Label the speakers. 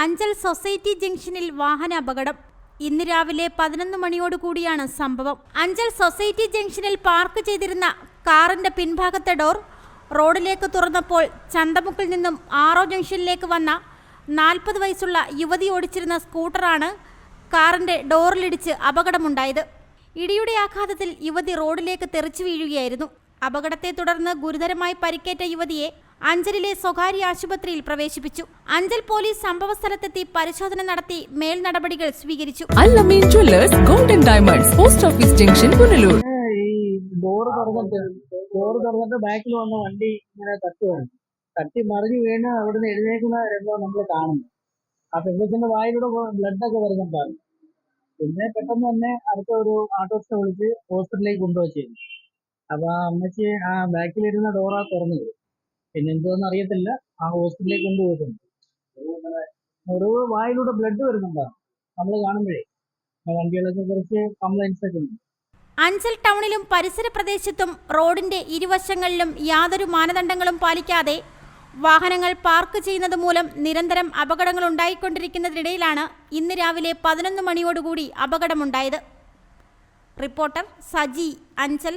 Speaker 1: Anchal society ജംഗ്ഷനിൽ വാഹന അപകടം. ഇന്ന് രാവിലെ പതിനൊന്ന് മണിയോടുകൂടിയാണ് സംഭവം. അഞ്ചൽ സൊസൈറ്റി ജംഗ്ഷനിൽ പാർക്ക് ചെയ്തിരുന്ന കാറിന്റെ പിൻഭാഗത്തെ ഡോർ റോഡിലേക്ക് തുറന്നപ്പോൾ ചന്തമുക്കിൽ നിന്നും ആറോ ജംഗ്ഷനിലേക്ക് വന്ന നാൽപ്പത് വയസ്സുള്ള യുവതി ഓടിച്ചിരുന്ന സ്കൂട്ടറാണ് കാറിന്റെ ഡോറിലിടിച്ച് അപകടമുണ്ടായത്. ഇടിയുടെ ആഘാതത്തിൽ യുവതി റോഡിലേക്ക് തെറിച്ചു വീഴുകയായിരുന്നു. അപകടത്തെ തുടർന്ന് ഗുരുതരമായി പരിക്കേറ്റ യുവതിയെ അഞ്ചലിലെ സ്വകാര്യ ആശുപത്രിയിൽ പ്രവേശിപ്പിച്ചു. അഞ്ചൽ പോലീസ് സംഭവ സ്ഥലത്തെത്തി പരിശോധന നടത്തി മേൽ നടപടികൾ സ്വീകരിച്ചു.
Speaker 2: Allameen jewellers golden diamonds post office junction Punalur.
Speaker 3: ഈ ഡോറ് തുറന്നിട്ട് ഡോറ് തുറന്നിട്ട് ബാക്കിൽ വന്ന വണ്ടി ഇങ്ങനെ തട്ടുകയാണ് തട്ടി മറിഞ്ഞു വീണ് അവിടുന്ന് എഴുന്നേക്കുന്ന രംഗം നമ്മൾ കാണുന്നു. ആ പെൺകൊച്ചിന്റെ വായിലൂടെ ബ്ലഡ് ഒക്കെ വരുന്നുണ്ടാകും പിന്നെ പെട്ടെന്ന് തന്നെ അടുത്ത ഒരു ഓട്ടോറിക്ഷ വിളിച്ച് ഹോസ്പിറ്റലിലേക്ക് കൊണ്ടുവച്ചിരുന്നു അപ്പൊ ആ അമ്മച്ചി ആ ബാക്കിലിരുന്ന ഡോറാ തുറന്നത്. പിന്നെ എന്തോന്ന് അറിയത്തില്ല. ആ ഹോസ്പിറ്റലിലേക്ക് കൊണ്ടുപോയിട്ടുണ്ട്. മുറിവ് വായിലൂടെ ബ്ലഡ് വരുന്നുണ്ടോ. നമ്മൾ കാണുമ്പോഴേ. ആ വണ്ടികളൊക്കെ കുറച്ച് കംപ്ലൈൻസ് ഒക്കെ ഉണ്ട്.
Speaker 1: അഞ്ചൽ ടൗണിലും പരിസര പ്രദേശത്തും റോഡിന്റെ ഇരുവശങ്ങളിലും യാതൊരു മാനദണ്ഡങ്ങളും പാലിക്കാതെ വാഹനങ്ങൾ പാർക്ക് ചെയ്യുന്നത് മൂലം നിരന്തരം അപകടങ്ങൾ ഉണ്ടായിക്കൊണ്ടിരിക്കുന്നതിനിടയിലാണ് ഇന്ന് രാവിലെ പതിനൊന്ന് മണിയോടുകൂടി അപകടമുണ്ടായത്. റിപ്പോർട്ടർ സജി അഞ്ചൽ